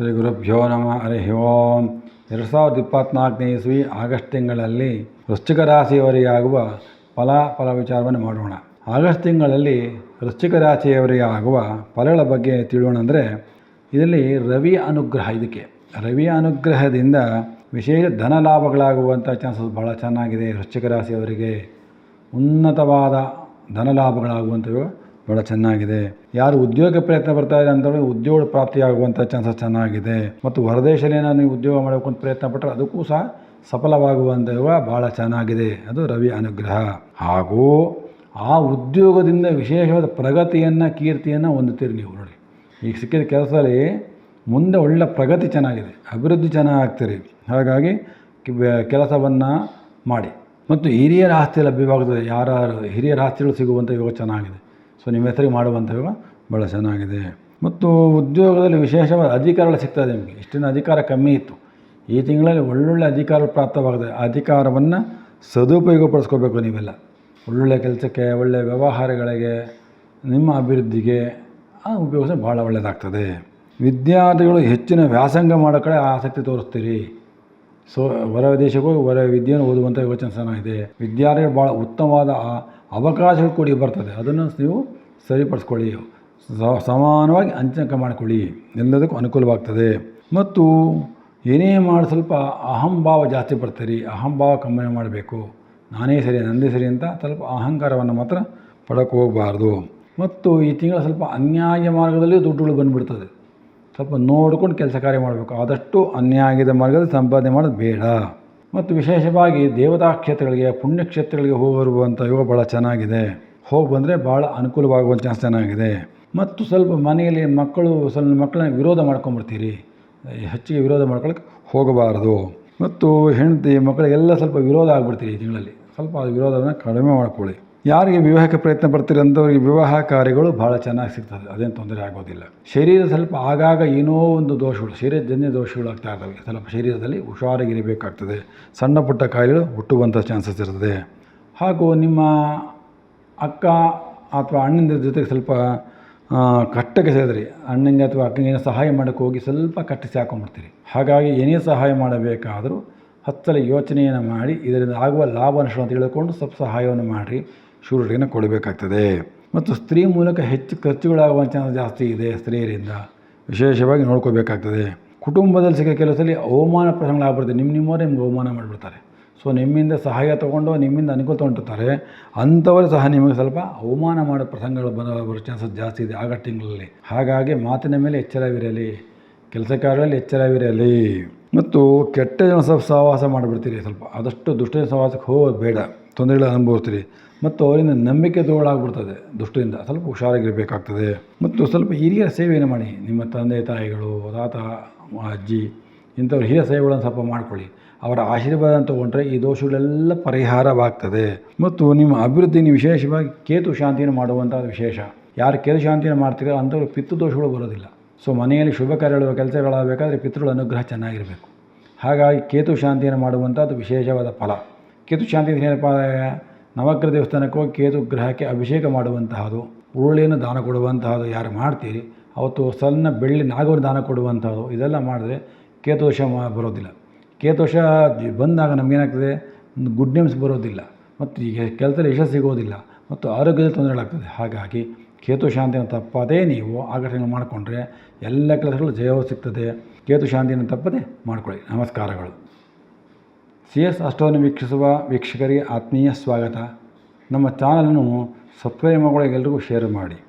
ಶ್ರೀಗುರುಭ್ಯೋ ನಮಃ, ಹರಿ ಓಂ. ಎರಡು ಸಾವಿರದ ಇಪ್ಪತ್ತ್ನಾಲ್ಕನೇ ಇಸ್ವಿ ಆಗಸ್ಟ್ ತಿಂಗಳಲ್ಲಿ ವೃಶ್ಚಿಕ ರಾಶಿಯವರಿಗೆ ಆಗುವ ಫಲ ಫಲ ವಿಚಾರವನ್ನು ಮಾಡೋಣ. ಆಗಸ್ಟ್ ತಿಂಗಳಲ್ಲಿ ವೃಶ್ಚಿಕ ರಾಶಿಯವರಿಗೆ ಆಗುವ ಫಲಗಳ ಬಗ್ಗೆ ತಿಳಿಯೋಣ ಅಂದರೆ, ಇದರಲ್ಲಿ ರವಿ ಅನುಗ್ರಹ ಇದಕ್ಕೆ. ರವಿ ಅನುಗ್ರಹದಿಂದ ವಿಶೇಷ ಧನ ಲಾಭಗಳಾಗುವಂಥ ಚಾನ್ಸಸ್ ಭಾಳ ಚೆನ್ನಾಗಿದೆ ವೃಶ್ಚಿಕ ರಾಶಿಯವರಿಗೆ. ಉನ್ನತವಾದ ಧನ ಲಾಭಗಳಾಗುವಂಥವು ಭಾಳ ಚೆನ್ನಾಗಿದೆ. ಯಾರು ಉದ್ಯೋಗ ಪ್ರಯತ್ನ ಬರ್ತಾ ಇದೆ ಅಂತಂದರೆ ಉದ್ಯೋಗ ಪ್ರಾಪ್ತಿಯಾಗುವಂಥ ಚಾನ್ಸಸ್ ಚೆನ್ನಾಗಿದೆ. ಮತ್ತು ಹೊರದೇಶದಲ್ಲಿ ನಾನು ಉದ್ಯೋಗ ಮಾಡಬೇಕು ಅಂತ ಪ್ರಯತ್ನ ಪಟ್ಟರೆ ಅದಕ್ಕೂ ಸಹ ಸಫಲವಾಗುವಂಥವು ಭಾಳ ಚೆನ್ನಾಗಿದೆ. ಅದು ರವಿ ಅನುಗ್ರಹ. ಹಾಗೂ ಆ ಉದ್ಯೋಗದಿಂದ ವಿಶೇಷವಾದ ಪ್ರಗತಿಯನ್ನು, ಕೀರ್ತಿಯನ್ನು ಹೊಂದುತ್ತೀರಿ ನೀವು ನೋಡಿ. ಈಗ ಸಿಕ್ಕಿದ ಕೆಲಸದಲ್ಲಿ ಮುಂದೆ ಒಳ್ಳೆ ಪ್ರಗತಿ ಚೆನ್ನಾಗಿದೆ. ಅಭಿವೃದ್ಧಿ ಚೆನ್ನಾಗಿ ಆಗ್ತೀರಿ. ಹಾಗಾಗಿ ಕೆಲಸವನ್ನು ಮಾಡಿ. ಮತ್ತು ಹಿರಿಯರ ಆಸ್ತಿ ಲಭ್ಯವಾಗುತ್ತದೆ ಯಾರು, ಹಿರಿಯರ ಆಸ್ತಿಗಳು ಸಿಗುವಂಥ ಯೋಗ ಚೆನ್ನಾಗಿದೆ. ಸೊ ನಿಮ್ಮ ಹೆಸರಿಗೆ ಮಾಡುವಂಥವು ಭಾಳ ಚೆನ್ನಾಗಿದೆ. ಮತ್ತು ಉದ್ಯೋಗದಲ್ಲಿ ವಿಶೇಷವಾದ ಅಧಿಕಾರಗಳು ಸಿಗ್ತದೆ ನಿಮಗೆ. ಇಷ್ಟಿನ ಅಧಿಕಾರ ಕಮ್ಮಿ ಇತ್ತು. ಈ ತಿಂಗಳಲ್ಲಿ ಒಳ್ಳೊಳ್ಳೆ ಅಧಿಕಾರ ಪ್ರಾಪ್ತವಾಗಿದೆ ಅಧಿಕಾರವನ್ನು ಸದುಪಯೋಗಪಡಿಸ್ಕೋಬೇಕು ನೀವೆಲ್ಲ. ಒಳ್ಳೊಳ್ಳೆ ಕೆಲಸಕ್ಕೆ ಒಳ್ಳೆಯ ವ್ಯವಹಾರಗಳಿಗೆ, ನಿಮ್ಮ ಅಭಿವೃದ್ಧಿಗೆ ಆ ಉಪಯೋಗಿಸಿದ್ರೆ ಭಾಳ ಒಳ್ಳೆಯದಾಗ್ತದೆ ವಿದ್ಯಾರ್ಥಿಗಳು ಹೆಚ್ಚಿನ ವ್ಯಾಸಂಗ ಮಾಡೋ ಕಡೆ ಆಸಕ್ತಿ ತೋರಿಸ್ತೀರಿ. ಸೊ ಹೊರ ದೇಶಕ್ಕೂ ಹೊರ ವಿದ್ಯೆಯನ್ನು ಓದುವಂಥ ಯೋಚನೆ ಚೆನ್ನಾಗಿದೆ ವಿದ್ಯಾರ್ಥಿಗಳು ಭಾಳ ಉತ್ತಮವಾದ ಆ- ಅವಕಾಶಗಳು ಕೂಡಿ ಬರ್ತದೆ. ಅದನ್ನು ನೀವು ಸರಿಪಡಿಸ್ಕೊಳ್ಳಿ. ಸಮಾನವಾಗಿ ಅಂಚನಕ ಮಾಡಿಕೊಳ್ಳಿ. ಎಲ್ಲದಕ್ಕೂ ಅನುಕೂಲವಾಗ್ತದೆ. ಮತ್ತು ಏನೇ ಮಾಡಿ ಸ್ವಲ್ಪ ಅಹಂಭಾವ ಜಾಸ್ತಿ ಬರ್ತೀರಿ ಅಹಂಭಾವ ಕಮ್ಮಿ ಮಾಡಬೇಕು. ನಾನೇ ಸರಿ, ನಂದೇ ಸರಿ ಅಂತ ಸ್ವಲ್ಪ ಅಹಂಕಾರವನ್ನು ಮಾತ್ರ ಪಡಕ್ಕೆ ಹೋಗಬಾರ್ದು. ಮತ್ತು ಈ ತಿಂಗಳ ಸ್ವಲ್ಪ ಅನ್ಯಾಯ ಮಾರ್ಗದಲ್ಲಿ ದುಡ್ಡುಗಳು ಬಂದುಬಿಡ್ತದೆ. ಸ್ವಲ್ಪ ನೋಡ್ಕೊಂಡು ಕೆಲಸ ಕಾರ್ಯ ಮಾಡಬೇಕು. ಆದಷ್ಟು ಅನ್ಯಾಯದ ಮಾರ್ಗದಲ್ಲಿ ಸಂಪಾದನೆ ಮಾಡೋದು ಬೇಡ. ಮತ್ತು ವಿಶೇಷವಾಗಿ ದೇವತಾ ಕ್ಷೇತ್ರಗಳಿಗೆ ಪುಣ್ಯಕ್ಷೇತ್ರಗಳಿಗೆ ಹೋಗಿರುವಂಥ ಯೋಗ ಭಾಳ ಚೆನ್ನಾಗಿದೆ. ಹೋಗಿ ಬಂದರೆ ಭಾಳ ಅನುಕೂಲವಾಗುವ ಚಾನ್ಸ್ ಚೆನ್ನಾಗಿದೆ. ಮತ್ತು ಸ್ವಲ್ಪ ಮನೆಯಲ್ಲಿ ಮಕ್ಕಳು ಸಣ್ಣ ಮಕ್ಕಳನ್ನ ವಿರೋಧ ಮಾಡ್ಕೊಂಬಿಡ್ತೀರಿ. ಹೆಚ್ಚಿಗೆ ವಿರೋಧ ಮಾಡ್ಕೊಳಕ್ಕೆ ಹೋಗಬಾರದು. ಮತ್ತು ಹೆಂಡತಿ ಮಕ್ಕಳಿಗೆಲ್ಲ ಸ್ವಲ್ಪ ವಿರೋಧ ಆಗ್ಬಿಡ್ತೀರಿ ತಿಂಗಳಲ್ಲಿ. ಸ್ವಲ್ಪ ವಿರೋಧವನ್ನು ಕಡಿಮೆ ಮಾಡ್ಕೊಳ್ಳಿ. ಯಾರಿಗೆ ವಿವಾಹಕ್ಕೆ ಪ್ರಯತ್ನ ಪಡ್ತೀರಿ ಅಂಥವ್ರಿಗೆ ವಿವಾಹ ಕಾರ್ಯಗಳು ಭಾಳ ಚೆನ್ನಾಗಿ ಸಿಗ್ತದೆ, ಅದೇನು ತೊಂದರೆ ಆಗೋದಿಲ್ಲ. ಶರೀರ ಸ್ವಲ್ಪ ಆಗಾಗ ಏನೋ ಒಂದು ದೋಷಗಳು ಶರೀರಜನ್ಯ ದೋಷಗಳು ಆಗ್ತಾ ಇರ್ತವೆ. ಸ್ವಲ್ಪ ಶರೀರದಲ್ಲಿ ಹುಷಾರಾಗಿರಬೇಕಾಗ್ತದೆ ಸಣ್ಣ ಪುಟ್ಟ ಕಾಯಿಲೆಗಳು ಹುಟ್ಟುವಂಥ ಚಾನ್ಸಸ್ ಇರ್ತದೆ. ಹಾಗೂ ನಿಮ್ಮ ಅಕ್ಕ ಅಥವಾ ಅಣ್ಣಂದಿರ ಜೊತೆಗೆ ಸ್ವಲ್ಪ ಕಟ್ಟಕ್ಕೆ ಸೇರಿದ್ರಿ. ಅಣ್ಣನಿಗೆ ಅಥವಾ ಅಕ್ಕನಿಗೆ ಸಹಾಯ ಮಾಡೋಕ್ಕೆ ಹೋಗಿ ಸ್ವಲ್ಪ ಕಟ್ಟಿಸಿ ಹಾಕೊಂಡ್ಬಿಡ್ತೀರಿ ಹಾಗಾಗಿ ಏನೇ ಸಹಾಯ ಮಾಡಬೇಕಾದರೂ ಹತ್ತಲ ಯೋಚನೆಯನ್ನು ಮಾಡಿ, ಇದರಿಂದ ಆಗುವ ಲಾಭ ನಷ್ಟ ಅಂತ ತಿಳ್ಕೊಂಡು ಸ್ವಲ್ಪ ಸಹಾಯವನ್ನು ಮಾಡಿ ಶೂರಿಟಿಯನ್ನು ಕೊಡಬೇಕಾಗ್ತದೆ. ಮತ್ತು ಸ್ತ್ರೀ ಮೂಲಕ ಹೆಚ್ಚು ಖರ್ಚುಗಳಾಗುವ ಚಾನ್ಸ್ ಜಾಸ್ತಿ ಇದೆ ಸ್ತ್ರೀಯರಿಂದ. ವಿಶೇಷವಾಗಿ ನೋಡ್ಕೋಬೇಕಾಗ್ತದೆ. ಕುಟುಂಬದಲ್ಲಿ ಸಿಗೋ ಕೆಲಸದಲ್ಲಿ ಅವಮಾನ ಪ್ರಸಂಗಗಳಾಗ್ಬಿಡ್ತದೆ ನಿಮ್ಮ ನಿಮ್ಮವರೇ ನಿಮ್ಗೆ ಅವಮಾನ ಮಾಡಿಬಿಡ್ತಾರೆ. ಸೊ ನಿಮ್ಮಿಂದ ಸಹಾಯ ತೊಗೊಂಡು ನಿಮ್ಮಿಂದ ಅನುಕೂಲ ತೊಗೊಂಡಿರ್ತಾರೆ. ಅಂಥವರು ಸಹ ನಿಮಗೆ ಸ್ವಲ್ಪ ಅವಮಾನ ಮಾಡೋ ಪ್ರಸಂಗಗಳು ಬರೋ ಚಾನ್ಸಸ್ ಜಾಸ್ತಿ ಇದೆ ಆಗ ತಿಂಗಳಲ್ಲಿ. ಹಾಗಾಗಿ ಮಾತಿನ ಮೇಲೆ ಎಚ್ಚರವಿರಲಿ. ಕೆಲಸ ಕಾರ್ಯಗಳಲ್ಲಿ ಎಚ್ಚರವಿರಲಿ. ಮತ್ತು ಕೆಟ್ಟ ಜನ ಸಹವಾಸ ಮಾಡಿಬಿಡ್ತೀರಿ ಸ್ವಲ್ಪ. ಆದಷ್ಟು ದುಷ್ಟ ಸಹವಾಸಕ್ಕೆ ಹೋಗೋದು ಬೇಡ. ತೊಂದರೆಗಳು ಅನುಭವಿಸ್ತೀರಿ. ಮತ್ತು ಅವರಿಂದ ನಂಬಿಕೆ ತೋಳಾಗ್ಬಿಡ್ತದೆ ದುಷ್ಟದಿಂದ ಸ್ವಲ್ಪ ಹುಷಾರಾಗಿರಬೇಕಾಗ್ತದೆ. ಮತ್ತು ಸ್ವಲ್ಪ ಹಿರಿಯರ ಸೇವೆಯನ್ನು ಮಾಡಿ. ನಿಮ್ಮ ತಂದೆ, ತಾಯಿಗಳು, ತಾತ, ಅಜ್ಜಿ, ಇಂಥವ್ರ ಹಿರಿಯ ಸೇವೆಗಳನ್ನು ಸ್ವಲ್ಪ ಮಾಡಿಕೊಳ್ಳಿ. ಅವರ ಆಶೀರ್ವಾದ ತೊಗೊಂಡ್ರೆ ಈ ದೋಷಗಳೆಲ್ಲ ಪರಿಹಾರವಾಗ್ತದೆ. ಮತ್ತು ನಿಮ್ಮ ಅಭಿವೃದ್ಧಿ ನೀವು ವಿಶೇಷವಾಗಿ ಕೇತು ಶಾಂತಿಯನ್ನು ಮಾಡುವಂಥ ವಿಶೇಷ. ಯಾರು ಕೇತು ಶಾಂತಿಯನ್ನು ಮಾಡ್ತೀರೋ ಅಂಥವ್ರು ಪಿತೃ ದೋಷಗಳು ಬರೋದಿಲ್ಲ. ಸೊ, ಮನೆಯಲ್ಲಿ ಶುಭ ಕಾರ್ಯಗಳು, ಕೆಲಸಗಳಾಗಬೇಕಾದ್ರೆ ಪಿತೃಗಳ ಅನುಗ್ರಹ ಚೆನ್ನಾಗಿರಬೇಕು. ಹಾಗಾಗಿ ಕೇತು ಶಾಂತಿಯನ್ನು ಮಾಡುವಂಥದ್ದು ವಿಶೇಷವಾದ ಫಲ. ಕೇತು ಶಾಂತಿ ಏನಪ್ಪ ನವಗ್ರಹ ದೇವಸ್ಥಾನಕ್ಕೋ ಕೇತು ಗ್ರಹಕ್ಕೆ ಅಭಿಷೇಕ ಮಾಡುವಂತಹದು, ಉರುಳಿಯನ್ನು ದಾನ ಕೊಡುವಂತಹದು ಯಾರು ಮಾಡ್ತೀರಿ? ಅವತ್ತು ಸಣ್ಣ ಬೆಳ್ಳಿ ನಾಗವನ್ನು ದಾನ ಕೊಡುವಂಥದ್ದು ಇದೆಲ್ಲ ಮಾಡಿದ್ರೆ ಕೇತುವಶ ಮಾ ಬರೋದಿಲ್ಲ. ಕೇತುವಶ ಬಂದಾಗ ನಮಗೇನಾಗ್ತದೆ? ಗುಡ್ ನೇಮ್ಸ್ ಬರೋದಿಲ್ಲ. ಮತ್ತು ಈಗ ಕೆಲಸದಲ್ಲಿ ಯಶಸ್ಸು ಸಿಗೋದಿಲ್ಲ. ಮತ್ತು ಆರೋಗ್ಯದಲ್ಲಿ ತೊಂದರೆಗಳಾಗ್ತದೆ ಹಾಗಾಗಿ ಕೇತು ಶಾಂತಿಯನ್ನು ತಪ್ಪದೇ ನೀವು ಆಕರ್ಷಣೆ ಮಾಡಿಕೊಂಡ್ರೆ ಎಲ್ಲ ಕೆಲಸಗಳು ಜಯವು ಸಿಗ್ತದೆ. ಕೇತು ಶಾಂತಿಯನ್ನು ತಪ್ಪದೆ ಮಾಡಿಕೊಳ್ಳಿ. ನಮಸ್ಕಾರಗಳು. ಸಿ ಎಸ್ ಅಷ್ಟವನ್ನು ವೀಕ್ಷಿಸುವ ವೀಕ್ಷಕರಿಗೆ ಆತ್ಮೀಯ ಸ್ವಾಗತ. ನಮ್ಮ ಚಾನಲನ್ನು ಸಬ್ಸ್ಕ್ರೈಬ್ ಮಾಡಿಕೊಳ್ಳಿ ಎಲ್ಲರಿಗೂ ಶೇರ್ ಮಾಡಿ.